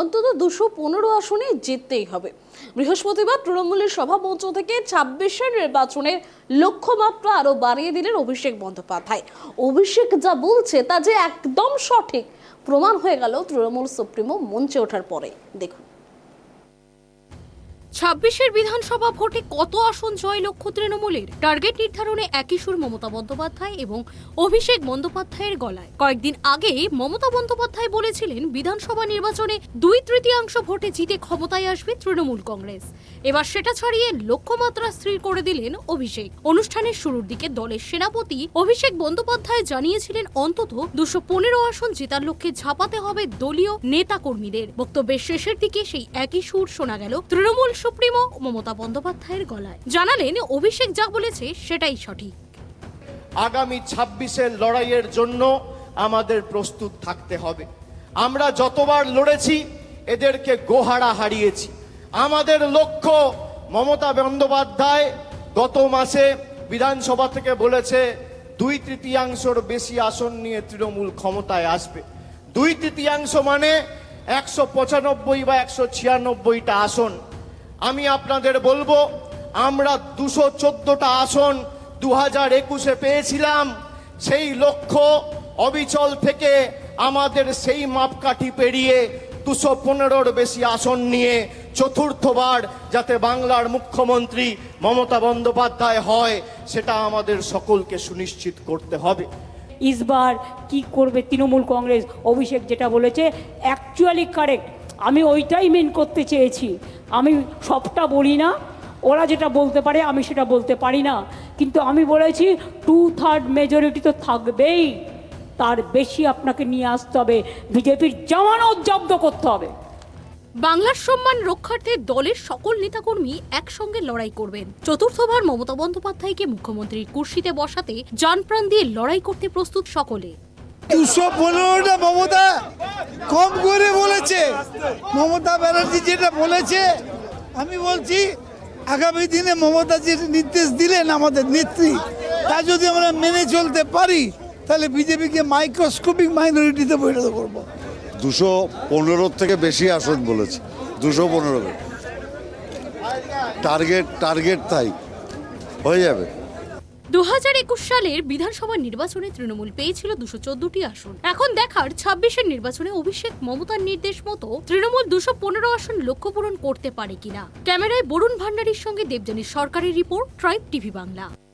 অন্তত দুশো পনেরো আসনে জিততেই হবে। বৃহস্পতিবার তৃণমূলের সভামঞ্চ থেকে ছাব্বিশের নির্বাচনের লক্ষ্যমাত্রা আরও বাড়িয়ে দিলেন অভিষেক বন্দ্যোপাধ্যায়। অভিষেক যা বলছে তা যে একদম সঠিক, প্রমাণ হয়ে গেল তৃণমূল সুপ্রিমো মঞ্চে ওঠার পরে। দেখুন। ছাব্বিশের বিধানসভা ভোটে কত আসন জয় লক্ষ্য তৃণমূলের? টার্গেট নির্ধারণে একই সুর মমতা বন্দ্যোপাধ্যায় এবং অভিষেক বন্দ্যোপাধ্যায়ের গলায়। কয়েকদিন আগে মমতা বন্দ্যোপাধ্যায় বলেছিলেন, বিধানসভা নির্বাচনে দুই তৃতীয়াংশ ভোটে জিতে ক্ষমতায় আসবে তৃণমূল কংগ্রেস। এবার সেটা ছাড়িয়ে লক্ষ্যমাত্রা স্থির করে দিলেন অভিষেক। অনুষ্ঠানের শুরুর দিকে দলের সেনাপতি অভিষেক বন্দ্যোপাধ্যায় জানিয়েছিলেন, অন্তত দুশো পনেরো আসন জেতার লক্ষ্যে ঝাঁপাতে হবে দলীয় নেতা কর্মীদের বক্তব্যের শেষের দিকে সেই একই সুর শোনা গেল তৃণমূল সুপ্রিমো মমতা বন্দ্যোপাধ্যায়ের গলায়। জানালেন অভিষেক যা বলেছে সেটাই সঠিক। আগামী ছাব্বিশের লড়াইয়ের জন্য আমাদের প্রস্তুত থাকতে হবে। আমরা যতবার লড়েছি, এদেরকে গোহারা হারিয়েছি। আমাদের লক্ষ্য মমতা বন্দ্যোপাধ্যায় গত মাসে বিধানসভা থেকে বলেছে, দুই তৃতীয়াংশর বেশি আসন নিয়ে তৃণমূল ক্ষমতায় আসবে। দুই তৃতীয়াংশ মানে একশো পঁচানব্বই বা একশো ছিয়ানব্বইটা আসন। আমি আপনাদের বলব, আমরা দুশো চোদ্দটা আসন দু হাজার একুশে পেয়েছিলাম। সেই লক্ষ্য অবিচল থেকে আমাদের সেই মাপকাঠি পেরিয়ে দুশো পনেরোর বেশি আসন নিয়ে চতুর্থবার যাতে বাংলার মুখ্যমন্ত্রী মমতা বন্দ্যোপাধ্যায় হয়, সেটা আমাদের সকলকে সুনিশ্চিত করতে হবে। ইসবার কি করবে তৃণমূল কংগ্রেস? অভিষেক যেটা বলেছে অ্যাকচুয়ালি কারেক্ট আমি ওইটাই মেন করতে চেয়েছি। আমি সবটা বলি না, ওরা যেটা বলতে পারে আমি সেটা বলতে পারি না। কিন্তু আমি বলেছি টু থার্ড মেজরিটি তো থাকবেই। তার বেশি আপনাকে নিয়ে আসতে হবে। বিজেপির জামানত জব্দ করতে হবে। বাংলার সম্মান রক্ষার্থে দলের সকল নেতাকর্মী একসঙ্গে লড়াই করবেন। চতুর্থবার মমতা বন্দ্যোপাধ্যায়কে মুখ্যমন্ত্রীর কুর্সিতে বসাতে জানপ্রাণ দিয়ে লড়াই করতে প্রস্তুত সকলে। দুশো পনেরোটা মমতা কম করে বলেছে। মমতা ব্যানার্জি যেটা বলেছে, আমি বলছি, আগামী দিনে মমতা যে নির্দেশ দিলেন আমাদের নেত্রী। তা যদি আমরা মেনে চলতে পারি, তাহলে বিজেপিকে মাইক্রোস্কোপিক মাইনরিটিতে পরিণত করব। দুশো পনেরোর থেকে বেশি আসন বলেছে। দুশো পনেরো। টার্গেট টার্গেট তাই। হয়ে যাবে। দু হাজার একুশ সালের বিধানসভা নির্বাচনে তৃণমূল পেয়েছিল দুশো চোদ্দটি আসন। এখন দেখার ছাব্বিশের নির্বাচনে অভিষেক মমতার নির্দেশ মতো তৃণমূল দুশো পনেরো আসন লক্ষ্য পূরণ করতে পারে কিনা। ক্যামেরায় বরুণ ভান্ডারীর সঙ্গে দেবযানী সরকারের রিপোর্ট, ট্রাইব টিভি বাংলা।